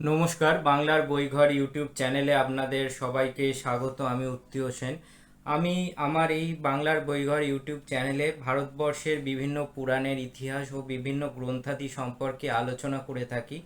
নমস্কার, বাংলার বইঘর ইউটিউব চ্যানেলে আপনাদের সবাইকে স্বাগত, আমি উত্তীয় সেন আমি আমার এই বাংলার বইঘর ইউটিউব চ্যানেলে ভারতবর্ষের বিভিন্ন পুরাণের ইতিহাস ও বিভিন্ন গ্রন্থাদি সম্পর্কে আলোচনা করে থাকি।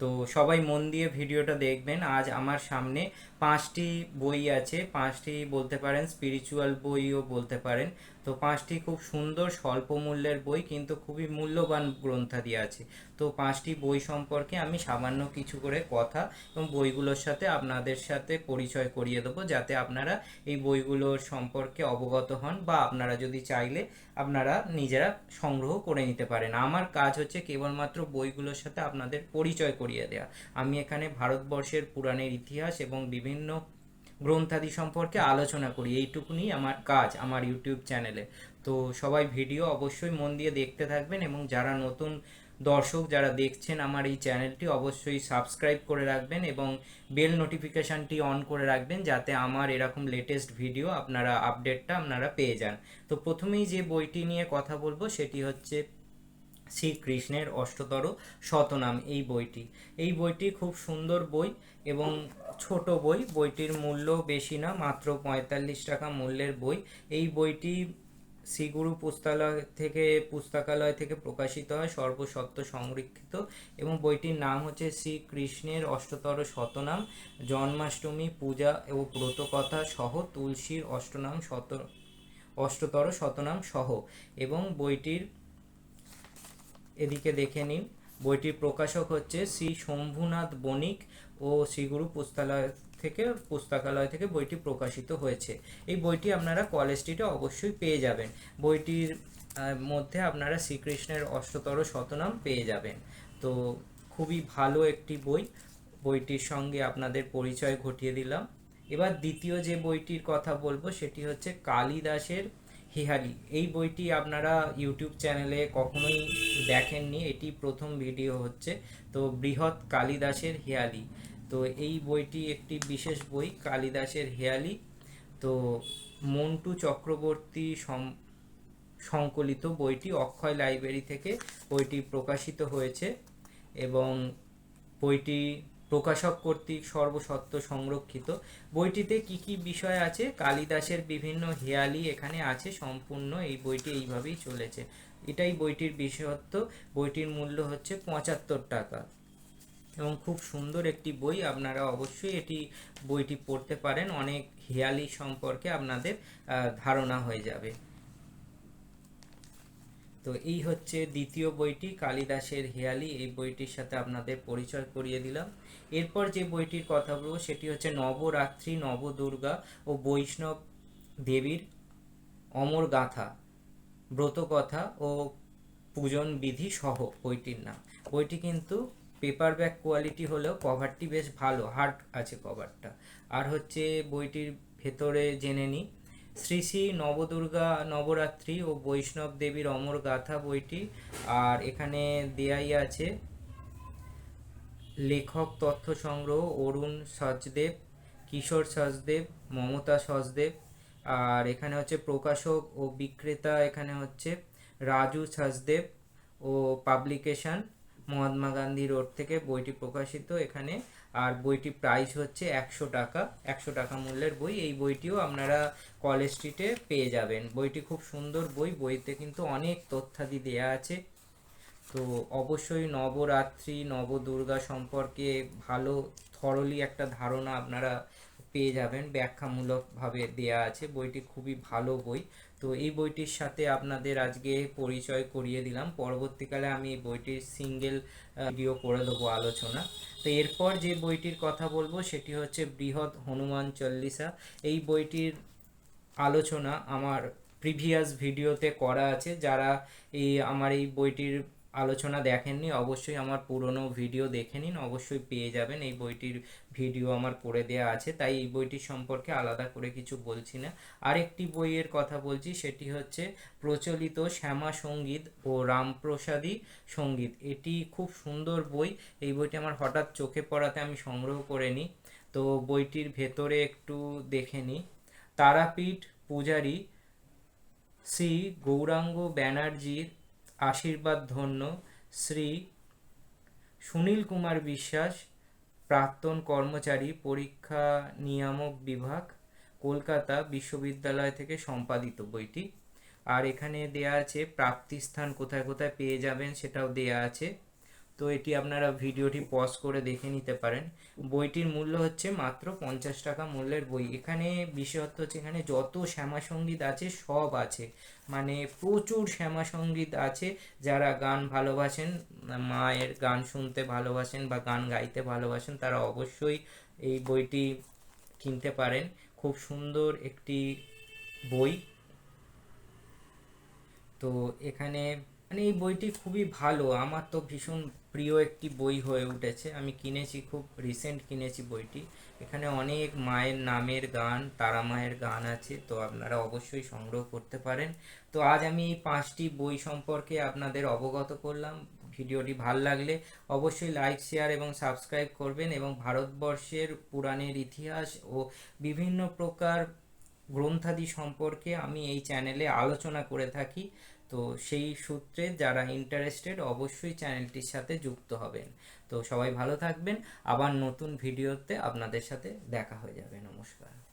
তো সবাই মন দিয়ে ভিডিওটা দেখবেন। আজ আমার সামনে পাঁচটি বই আছে। পাঁচটি বলতে পারেন স্পিরিচুয়াল বইও বলতে পারেন। তো পাঁচটি খুব সুন্দর, স্বল্প মূল্যের বই কিন্তু খুবই মূল্যবান গ্রন্থাদি আছে। তো পাঁচটি বই সম্পর্কে আমি সামান্য কিছু করে কথা এবং বইগুলোর সাথে আপনাদের সাথে পরিচয় করিয়ে দেবো, যাতে আপনারা এই বইগুলোর সম্পর্কে অবগত হন বা আপনারা যদি চাইলে আপনারা নিজেরা সংগ্রহ করে নিতে পারেন। আমার কাজ হচ্ছে কেবলমাত্র বইগুলোর সাথে আপনাদের পরিচয় করিয়ে দেওয়া আমি এখানে ভারতবর্ষের পুরাণের ইতিহাস এবং বিভিন্ন গ্রন্থাদি সম্পর্কে আলোচনা করি। এইটুকুনি আমার কাজ আমার ইউটিউব চ্যানেলে। তো সবাই ভিডিও অবশ্যই মন দিয়ে দেখতে থাকবেন এবং যারা নতুন দর্শক, যারা দেখছেন আমার এই চ্যানেলটি, অবশ্যই সাবস্ক্রাইব করে রাখবেন এবং বেল নোটিফিকেশানটি অন করে রাখবেন যাতে আমার এরকম লেটেস্ট ভিডিও আপনারা আপডেটটা আপনারা পেয়ে যান। তো প্রথমেই যে বইটি নিয়ে কথা বলব সেটি হচ্ছে শ্রীকৃষ্ণের অষ্টতর শতনাম এই বইটি। এই বইটি খুব সুন্দর বই এবং ছোট বই। বইটির মূল্য বেশি না, মাত্র পঁয়তাল্লিশ টাকা মূল্যের বই। এই বইটি শ্রীগুরু পুস্তালয় থেকে, পুস্তকালয় থেকে প্রকাশিত হয় সর্বসত্ব সংরক্ষিত এবং বইটির নাম হচ্ছে শ্রীকৃষ্ণের অষ্টতর শতনাম। জন্মাষ্টমী, পূজা ও ব্রতকথা সহ তুলসীর অষ্টনাম শত, অষ্টতর শতনাম সহ এবং বইটির এদিকে দেখে নিন। বইটির প্রকাশক হচ্ছে শ্রী শম্ভুনাথ বণিক ও শ্রীগুরু পুস্তালয় থেকে, পুস্তকালয় থেকে বইটি প্রকাশিত হয়েছে। এই বইটি আপনারা কলেজ স্ট্রিটে অবশ্যই পেয়ে যাবেন। বইটির মধ্যে আপনারা শ্রীকৃষ্ণের অষ্টতর শতনাম পেয়ে যাবেন। তো খুবই ভালো একটি বই। বইটির সঙ্গে আপনাদের পরিচয় ঘটিয়ে দিলাম। এবার দ্বিতীয় যে বইটির কথা বলব, সেটি হচ্ছে কালিদাসের হিহালি এই বইটি আপনারা ইউটিউব চ্যানেলে কখনোই দেখেননি, এটি প্রথম ভিডিও হচ্ছে। তো বৃহৎ কালিদাসের হেয়ালি তো এই বইটি একটি বিশেষ বই, কালিদাসের হেয়ালি তো মন্টু চক্রবর্তী সংকলিত বইটি অক্ষয় লাইব্রেরি থেকে বইটি প্রকাশিত হয়েছে এবং বইটি প্রকাশক কর্তৃক সর্বসত্ব সংরক্ষিত। বইটিতে কি কি বিষয় আছে? কালিদাসের বিভিন্ন হেয়ালি এখানে আছে, সম্পূর্ণ এই বইটি এইভাবেই চলেছে। এটাই বইটির বিশেষত্ব। বইটির মূল্য হচ্ছে পঁচাত্তর টাকা। এবং খুব সুন্দর একটি বই, আপনারা অবশ্যই এটি বইটি পড়তে পারেন। অনেক হেয়ালি সম্পর্কে আপনাদের ধারণা হয়ে যাবে। তো এই হচ্ছে দ্বিতীয় বইটি কালিদাসের হেয়ালি। এই বইটির সাথে আপনাদের পরিচয় করিয়ে দিলাম। এরপর যে বইটির কথা বলব, সেটি হচ্ছে নবরাত্রি, নবদুর্গা ও বৈষ্ণব দেবীর অমর গাথা, ব্রতকথা ও পূজন বিধি সহ বইটির নাম। বইটি কিন্তু পেপার ব্যাক কোয়ালিটি হলেও কভারটি বেশ ভালো হার্ড আছে কভারটা আর হচ্ছে বইটির ভেতরে জেনে নিই শ্রী শ্রী নবদুর্গা, নবরাত্রি ও বৈষ্ণব দেবীর অমর গাথা বইটি আর এখানে দেয়াই আছে লেখক তথ্য সংগ্রহ অরুণ সচদেব, কিশোর সচদেব, মমতা সচদেব আর এখানে হচ্ছে প্রকাশক ও বিক্রেতা এখানে হচ্ছে রাজু সচদেব ও পাবলিকেশন। মহাত্মা গান্ধী রোড থেকে বইটি প্রকাশিত এখানে। আর বইটি প্রাইস হচ্ছে একশো টাকা। একশো টাকা মূল্যের বই। এই বইটিও আপনারা কলেজ স্ট্রিটে পেয়ে যাবেন। বইটি খুব সুন্দর বই। বইতে কিন্তু অনেক তথ্যাদি দেয়া আছে। তো অবশ্যই নবরাত্রি, নবদুর্গা সম্পর্কে ভালো থরলি একটা ধারণা আপনারা পেয়ে যাবেন। ব্যাখ্যামূলকভাবে দেয়া আছে। বইটি খুবই ভালো বই। তো এই বইটির সাথে আপনাদের আজকে পরিচয় করিয়ে দিলাম। পরবর্তীকালে আমি এই বইটির সিঙ্গেল ভিডিও করে দেবো আলোচনা। তো এরপর যে বইটির কথা বলব সেটি হচ্ছে বৃহৎ হনুমান চল্লিশা। এই বইটির আলোচনা আমার প্রিভিয়াস ভিডিওতে করা আছে। যারা এই আমার এই বইটির আলোচনা দেখেননি, অবশ্যই আমার পুরনো ভিডিও দেখে নিন, অবশ্যই পেয়ে যাবেন। এই বইটির ভিডিও আমার করে দেয়া আছে, তাই এই বইটির সম্পর্কে আলাদা করে কিছু বলছি না। আরেকটি বইয়ের কথা বলছি, সেটি হচ্ছে প্রচলিত শ্যামা সংগীত ও রামপ্রসাদী সংগীত। এটি খুব সুন্দর বই, এই বইটি আমার হঠাৎ চোখে পড়াতে আমি সংগ্রহ করে নিই। তো বইটির ভেতরে একটু দেখে নিই। তারাপীঠ পূজারী শ্রী গৌরাঙ্গ ব্যানার্জির আশীর্বাদ ধন্য শ্রী সুনীল কুমার বিশ্বাস, প্রাক্তন কর্মচারী পরীক্ষা নিয়ামক বিভাগ, কলকাতা বিশ্ববিদ্যালয় থেকে সম্পাদিত বইটি। আর এখানে দেয়া আছে, প্রাপ্তিস্থান কোথায় কোথায় পেয়ে যাবেন সেটাও দেয়া আছে। তো এটি আপনারা ভিডিওটি পজ করে দেখে নিতে পারেন। বইটির মূল্য হচ্ছে মাত্র পঞ্চাশ টাকা মূল্যের বই। এখানে বিশেষত্ব হচ্ছে এখানে যত শ্যামা সংগীত আছে সব আছে। মানে প্রচুর শ্যামা সংগীত আছে যারা গান ভালোবাসেন, মায়ের গান শুনতে ভালোবাসেন বা গান গাইতে ভালোবাসেন, তারা অবশ্যই এই বইটি কিনতে পারেন। খুব সুন্দর একটি বই। তো এখানে মানে এই বইটি খুবই ভালো। আমার তো ভীষণ প্রিয় একটি বই হয়ে উঠেছে। আমি কিনেছি, খুব রিসেন্ট কিনেছি বইটি। এখানে অনেক মায়ের নামের গান, তারা মায়ের গান আছে, তো আপনারা অবশ্যই সংগ্রহ করতে পারেন। তো আজ আমি এই পাঁচটি বই সম্পর্কে আপনাদের অবগত করলাম। ভিডিওটি ভালো লাগলে অবশ্যই লাইক শেয়ার এবং সাবস্ক্রাইব করবেন এবং ভারতবর্ষের পুরাণের ইতিহাস ও বিভিন্ন প্রকার গ্রন্থাদি সম্পর্কে আমি এই চ্যানেলে আলোচনা করে থাকি। তো সেই সূত্রে যারা ইন্টারেস্টেড অবশ্যই চ্যানেলটির সাথে যুক্ত হবেন। তো সবাই ভালো থাকবেন। আবার নতুন ভিডিওতে আপনাদের সাথে দেখা হয়ে যাবে। নমস্কার।